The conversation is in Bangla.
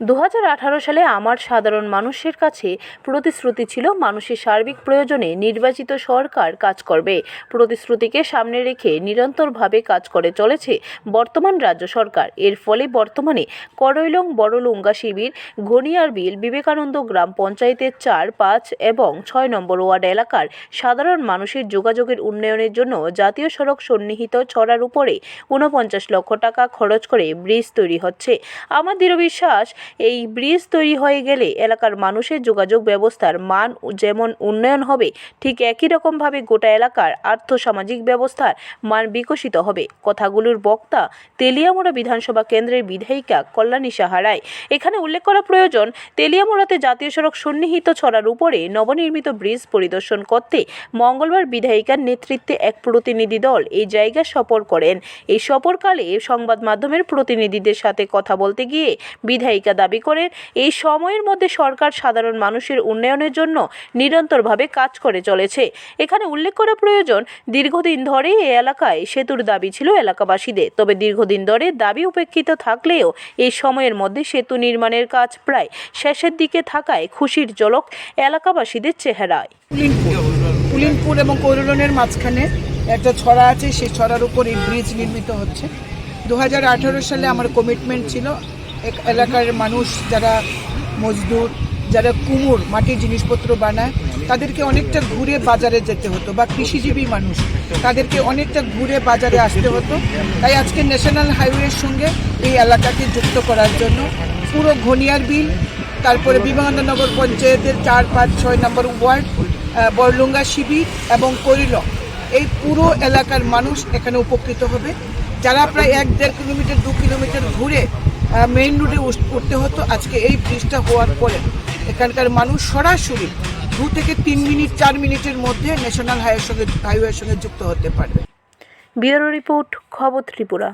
দু হাজার আঠারো সালে আমার সাধারণ মানুষের কাছে প্রতিশ্রুতি ছিল মানুষের সার্বিক প্রয়োজনে নির্বাচিত সরকার কাজ করবে। প্রতিশ্রুতিকে সামনে রেখে নিরন্তরভাবে কাজ করে চলেছে বর্তমান রাজ্য সরকার। এর ফলে বর্তমানে করৈলং বড়লুঙ্গা শিবির, ঘনিয়ার বিল, বিবেকানন্দ গ্রাম পঞ্চায়েতের চার, পাঁচ এবং ছয় নম্বর ওয়ার্ড এলাকার সাধারণ মানুষের যোগাযোগের উন্নয়নের জন্য জাতীয় সড়ক সন্নিহিত ছড়ার উপরে ঊনপঞ্চাশ লক্ষ টাকা খরচ করে ব্রিজ তৈরি হচ্ছে। আমার দৃঢ় বিশ্বাস এই ব্রিজ তৈরি হয়ে গেলে এলাকার মানুষের যোগাযোগ ব্যবস্থার মান যেমন উন্নয়ন হবে, ঠিক একই রকমভাবে গোটা এলাকার আর্থসামাজিক ব্যবস্থার মান বিকশিত হবে। কথাগুলোর বক্তা তেলিয়ামোড়া বিধানসভা কেন্দ্রের বিধায়িকা কল্যাণী সাহারায় এখানে উল্লেখ করা প্রয়োজন, তেলিয়ামোড়াতে জাতীয় সড়ক সন্নিহিত ছড়ার উপরে নবনির্মিত ব্রিজ পরিদর্শন করতে মঙ্গলবার বিধায়িকার নেতৃত্বে এক প্রতিনিধি দল এই জায়গা সফর করেন। এই সফরকালে সংবাদ মাধ্যমের প্রতিনিধিদের সাথে কথা বলতে গিয়ে বিধায়িকা দাবি করেন এই সময়ের মধ্যে সরকার সাধারণ মানুষের উন্নয়নের জন্য নিরন্তরভাবে কাজ করে চলেছে। এখানে উল্লেখ করা প্রয়োজন, দীর্ঘদিন ধরে এই এলাকায় সেতুর দাবি ছিল এলাকাবাসীদের। তবে দীর্ঘদিন ধরে দাবি উপেক্ষিত থাকলেও এই সময়ের মধ্যে সেতু নির্মাণের কাজ প্রায় শেষের দিকে থাকায় খুশির জলক এলাকাবাসীদের চেহারায়। পুলিনপুর এবং কৈরলনের মাঝখানে একটা ছড়া আছে, সেই ছড়ার উপর এই ব্রিজ নির্মিত হচ্ছে। দু হাজার আঠারো সালে আমার কমিটমেন্ট ছিল এলাকার মানুষ যারা মজদুর, যারা কুমোর মাটির জিনিসপত্র বানায়, তাদেরকে অনেকটা ঘুরে বাজারে যেতে হতো বা কৃষিজীবী মানুষ, তাদেরকে অনেকটা ঘুরে বাজারে আসতে হতো। তাই আজকে ন্যাশনাল হাইওয়ের সঙ্গে এই এলাকাকে যুক্ত করার জন্য পুরো ঘনিয়ার বিল, তারপরে বিবেকানন্দনগর পঞ্চায়েতের চার, পাঁচ, ছয় নম্বর ওয়ার্ড বরলুঙ্গা শিবির এবং কৈরিলং, এই পুরো এলাকার মানুষ এখানে উপকৃত হবে। যারা প্রায় এক দেড় কিলোমিটার, দু কিলোমিটার ঘুরে মেইন রোডে উঠতে হতো। আজকে এই ব্রিজটা হওয়ার পরে এখানকার মানুষ সরাসরি দু থেকে তিন মিনিট, চার মিনিটের মধ্যে ন্যাশনাল হাইওয়ের সঙ্গে হাইওয়ের সঙ্গে যুক্ত হতে পারবে। ব্যুরো রিপোর্ট, খবর ত্রিপুরা।